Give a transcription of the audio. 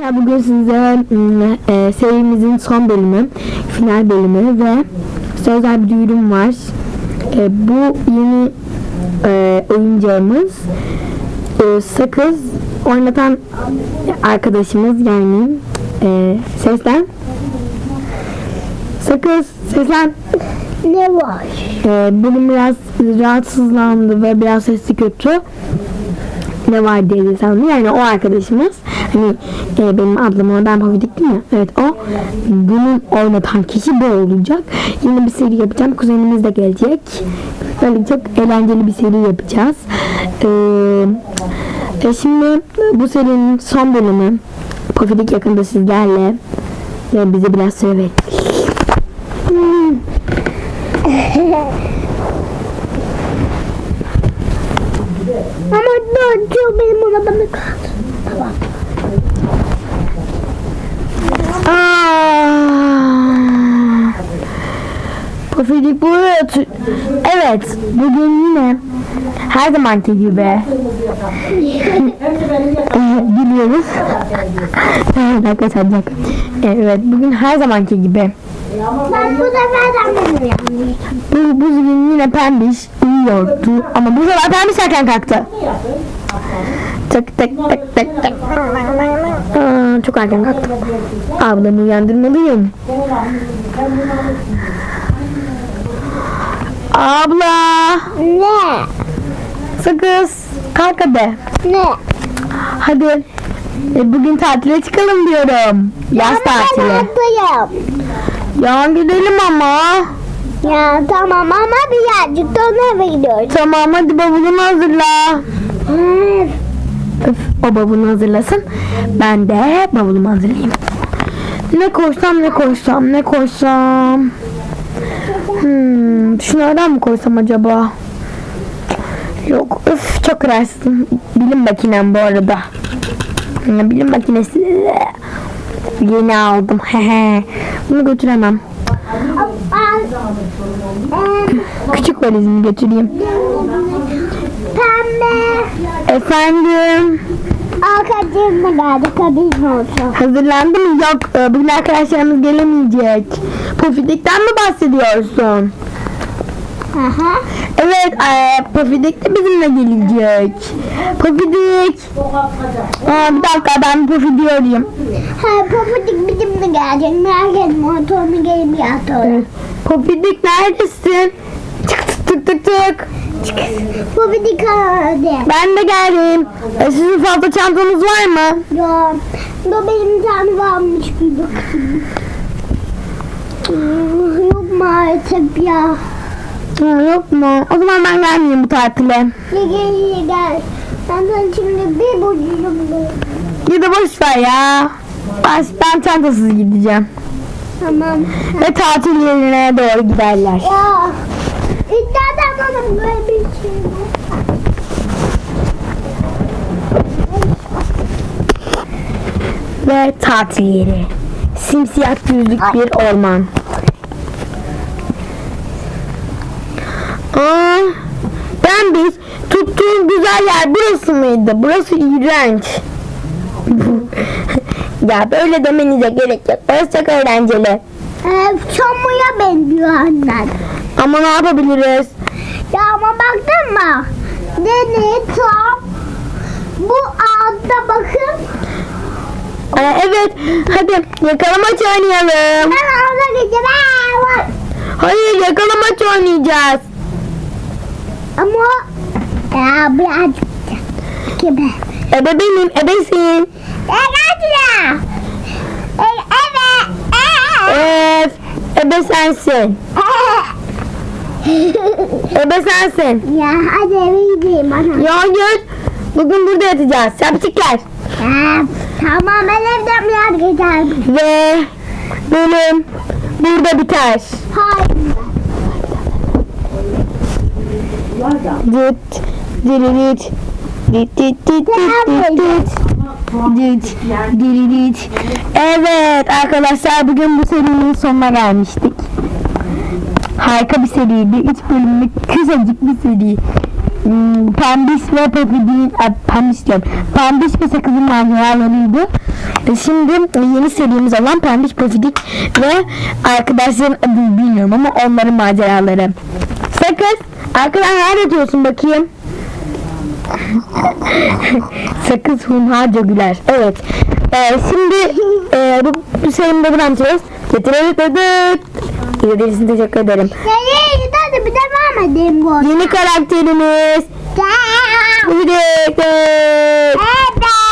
Ya Bugün size mm, e, serimizin son bölümü, final bölümü ve sözel bir duyurum var. E, bu yeni e, oyuncağımız e, sakız oynatan arkadaşımız yani e, seslen. Sakız seslen. Ne var? E, bugün biraz rahatsızlandı ve biraz sesi kötü. Ne var diye sandı. Yani o arkadaşımız hani e, benim ablam ona ben Pavidik değil mi? Evet o. Bunun oynatan kişi bu olacak. Yine bir seri yapacağım. Kuzenimiz de gelecek. Böyle çok eğlenceli bir seri yapacağız. E, e, şimdi bu serinin son bölümü Pavidik yakında sizlerle ve bize biraz söyle. Ama dur çok benim arabamda kaldı. Tamam. Aa, Pofidik buraya Evet bugün yine her zamanki gibi. Gülüyoruz sadece Evet bugün her zamanki gibi Ben bu sefer de yanlış. Bu bugün yine pembiş uyuyordu ama bu sefer pembiş erken kalktı. Tık tık tık tık tık. Aa, Çok erken kalktım Ablamı uyandırmalıyım. Abla! Ne? Sakız kalk hadi. Ne? Hadi. E, bugün tatile çıkalım diyorum. Yaz Ben tatili. haklıyım. Ya gidelim ama Ya tamam ama birazcık da eve gidiyoruz. Tamam hadi bavulunu hazırla Evet. Öf, o bavulunu hazırlasın. Ben de bavulumu hazırlayayım. Ne koysam ne koysam ne koysam. Hmm, şunlardan mı koysam acaba? Yok öf çok kararsızım. Bilim makinem bu arada. Bilim makinesi. Yeni aldım. Hehe. Bunu götüremem. Küçük valizimi götüreyim. Pembe. Efendim. Arkadaşım geldi? Kadın olsun. Hazırlandı mı? Yok. e, Bugün arkadaşlarımız gelemeyecek. Pofidik'ten mi bahsediyorsun? Aha. Evet. E, Pofidik de bizimle gelecek. Pofidik. Aa, bir dakika ben Pofidik'i arayayım. Ha, papatik bizimle gelecek. Merak etme. Motorunu gelip yatıyor. Pofidik neredesin? Tık tık tık tık tık. Papatik aradı. Ben de geldim. E, sizin fazla çantanız var mı? Ya, da benim tane varmış bir bakayım. Yok maalesef ya. Ha, yok mu? O zaman ben gelmeyeyim bu tatile. Gel gel gel. Ben sana şimdi bir buçuğum Ya da boş ver ya. Ben, ben çantasız gideceğim. Tamam. Ve tatil yerine doğru giderler. Ya. İstersen bana böyle bir şey var. Ve tatil yeri. Simsiyah düzlük bir orman. Aa, ben biz tuttuğum güzel yer burası mıydı? Burası iğrenç. ya böyle demenize gerek yok. Burası çok eğlenceli. Ee, çamura benziyor annen. Ama ne yapabiliriz? Ya ama baktın mı? Deniz tam bu altta bakın. Aa, evet hadi yakalamaç oynayalım. Ben alta gideceğim. Bak. Hayır yakalamaç oynayacağız. Ama ya birazcık gibi. Ebe benim ebesin. E kaçla. E evet. Ef, ebe sensin. Ebe sensin. ya hadi eve gideyim bana. Ya hayır. Bugün burada yatacağız. Çapçıklar. Ya, tamam ben evden biraz giderim. Ve bölüm burada biter. Hayır. Dit, diririt. Dit, dit, dit, dit, dit, dit. Dit, diririt. Evet arkadaşlar bugün bu serinin sonuna gelmiştik. Harika bir seriydi. 3 bölümlük kısacık bir seri. hmm, Pembiş ve Pofidik'in e, Pembiş diyorum. Pembiş ve Sakız'ın maceralarıydı. E, Şimdi yeni serimiz olan Pembiş Pofidik ve arkadaşların adını bilmiyorum ama onların maceraları. Arkadan nerede diyorsun bakayım? Sakız hunharca güler. Evet. Ee, şimdi e, bu, bu serimi de buradan bitiriyoruz. Dıdıdıdıdıt. İzlediğiniz için teşekkür ederim. Hadi bir devam edeyim bu. Yeni karakterimiz. Pofidik. Bye bye.